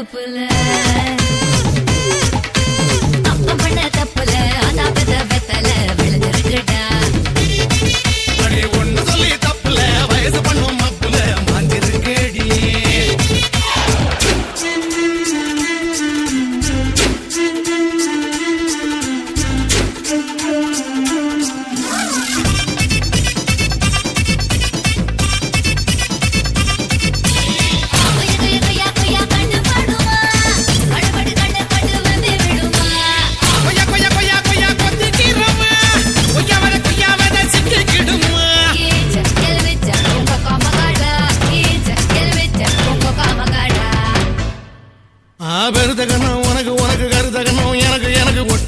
help will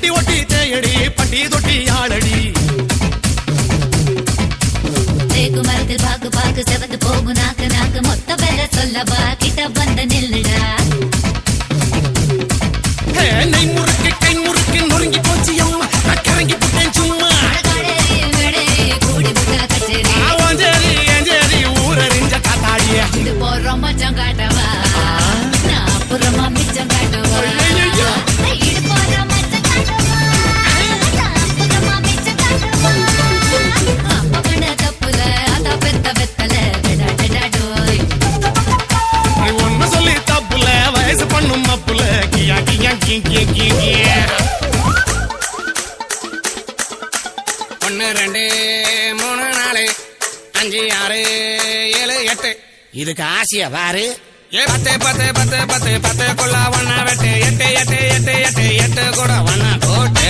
ஒட்டி ஒட்டி தேயடி பட்டி தொட்டி ஆளடி. குமரத்தில் பாக்கு பாக்கு செவந்து போகும் நாக்கு நாக்கு மொத்த பேர சொல்ல பாக்கு. இதுக்கு ஆசையா பாரு. ஏ, பத்து பத்து பத்து பத்து பத்து கொள்ள ஒன்னா வெட்டு எட்டு எட்டு எட்டு எட்டு எட்டு கூட ஒன்னா போட்டு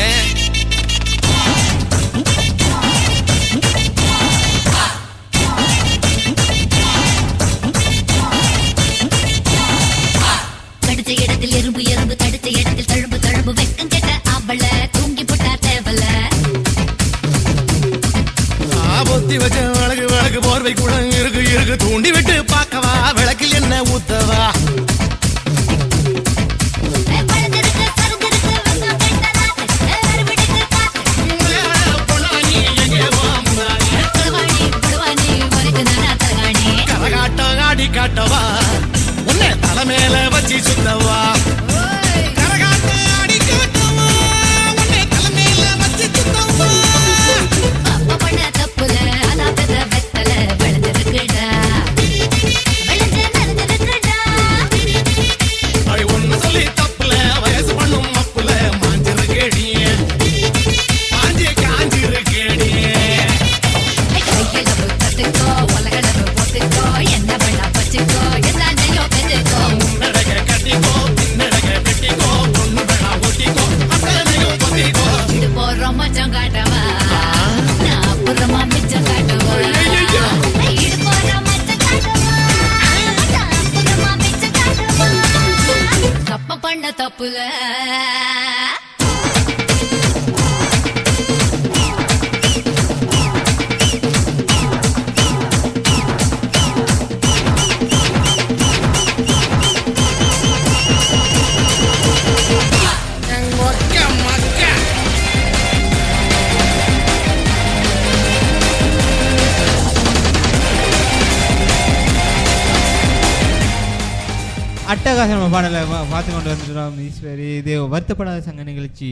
அட்டகாசமான பாடலை பார்த்து கொண்டு வந்துட்டோம் ஈஸ்வரி. இது வருத்தப்படாத சங்க நிகழ்ச்சி.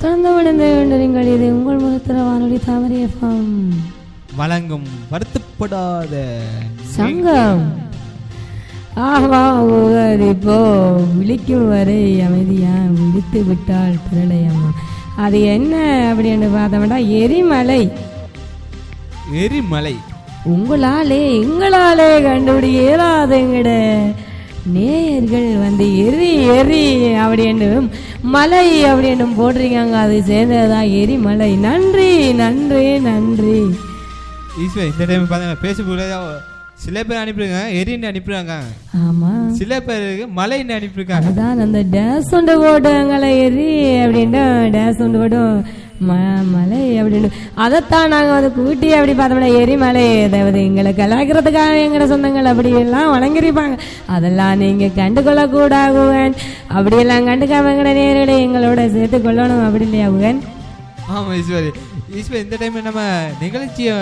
தொடர்ந்து விழுந்து கொண்டிருங்கள் இது உங்கள் முகத்திர வானொலி தாமரை எஃப்எம் வழங்கும் வருத்தப்படாத சங்கம். அது இப்போ விழிக்கும் வரை அமைதியா விழித்து விட்டால் பிரளயமா அது என்ன அப்படின்னு பார்த்தோம்னா எரிமலை. எரிமலை. உங்களாலே எங்களாலே கண்டுபிடி இயலாதுங்கட. நேயர்கள் வந்து எரி எரி அப்படின்னு மலை அப்படின்னு போட்டிருக்காங்க. அது சேர்ந்ததுதான் எரிமலை. நன்றி நன்றி நன்றி. ஈஸ்வரி இந்த டைம் பார்த்தீங்கன்னா ஃபேஸ்புக்கில் சில பேர் அனுப்பியிருக்காங்க எரின்னு அனுப்பிடுறாங்க ஆமா. சில பேருக்கு மலைன்னு அனுப்பியிருக்காங்க. அதுதான் அந்த டேஸ் ஒன்று போட்டுங்களே எரி அப்படின்ட்டு டேஸ் ஒன்று போட்டும் ம மலை அப்படின்னு அதைத்தான் நாங்கள் வந்து கூட்டி அப்படி பார்த்தோம்னா எரிமலை அதாவது எங்களை கலாய்க்கிறதுக்காக எங்களோட சொந்தங்கள் அப்படி எல்லாம் வணங்கிருப்பாங்க அதெல்லாம் நீங்கள் கண்டுகொள்ளக்கூடாகுவன் அப்படியெல்லாம் கண்டுக்காம எங்களோட நேரடி எங்களோட சேர்த்து கொள்ளணும் அப்படி இல்லையா குகன் ஆமாம் ஈஸ்வரி. ஈஸ்வரி இந்த டைம் நம்ம நிகழ்ச்சியை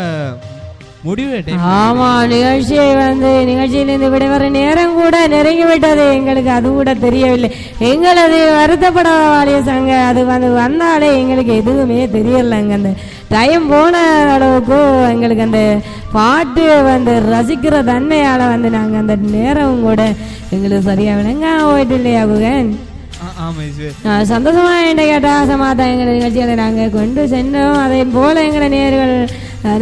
முடிவு ஆமா நிகழ்ச்சியை வந்து நிகழ்ச்சியிலிருந்து விடைபெற நேரம் கூட நெருங்கி விட்டது எங்களுக்கு அது கூட தெரியவில்லை. எங்களது வருத்தப்படாத வாலிய சங்க அது வந்து வந்தாலே எங்களுக்கு எதுவுமே தெரியலைங்க. அந்த டைம் போன அளவுக்கு எங்களுக்கு அந்த பாட்டு வந்து ரசிக்கிற தன்மையால வந்து நாங்க அந்த நேரம் கூட எங்களுக்கு சரியா விளங்க போயிட்டு இல்லையா நான் சந்தோஷமா என்கிட்ட கேட்டா சமாதா எங்களை நிகழ்ச்சிகளை நாங்கள் கொண்டு சென்றோம். அதே போல எங்களை நேர்கள்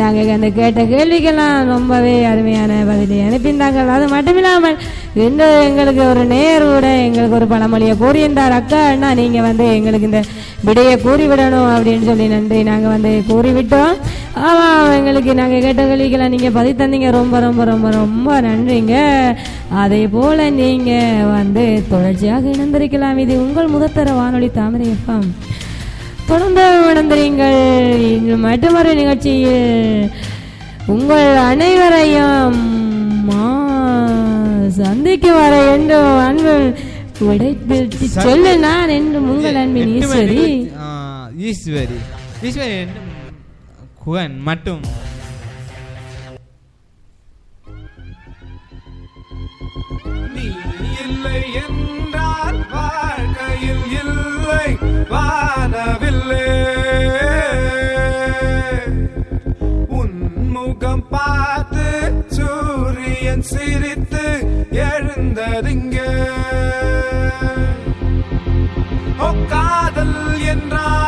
நாங்கள் அந்த கேட்ட கேள்விக்கெல்லாம் ரொம்பவே அருமையான பதிலை அனுப்பியிருந்தாங்கள் அது மட்டுமில்லாமல் இன்று எங்களுக்கு ஒரு நேர் கூட எங்களுக்கு ஒரு பழமொழியை கூறியிருந்தார் அக்கா அண்ணா நீங்கள் வந்து எங்களுக்கு இந்த விடையை கூறிவிடணும் அப்படின்னு சொல்லி நன்றி. நாங்கள் வந்து கூறிவிட்டோம். ஆமாம் எங்களுக்கு நாங்கள் கேட்ட கேள்விக்கெல்லாம் நீங்கள் பதிவு தந்தீங்க. ரொம்ப ரொம்ப ரொம்ப ரொம்ப நன்றிங்க. அதே போல் நீங்கள் வந்து தொடர்ச்சியாக இணைந்திருக்கலாம். இது உங்கள் முதத்தர வானொலி தாமரை எஃப்எம் தொடர்ந்து நடந்துறீங்கள் இன்னும் அடுமறை நிகழ்ச்சியில் உங்கள் அனைவரையும் சந்திக்க வர என்றும் அன்பு விடைபெற்று சொல்லு நான் என்றும் உங்கள் அன்பின் ஈஸ்வரி. ஈஸ்வரி. ஈஸ்வரி குகன் மட்டும். நீ இல்லை என் சிரித்து எழுந்ததுங்க. காதல் என்றால்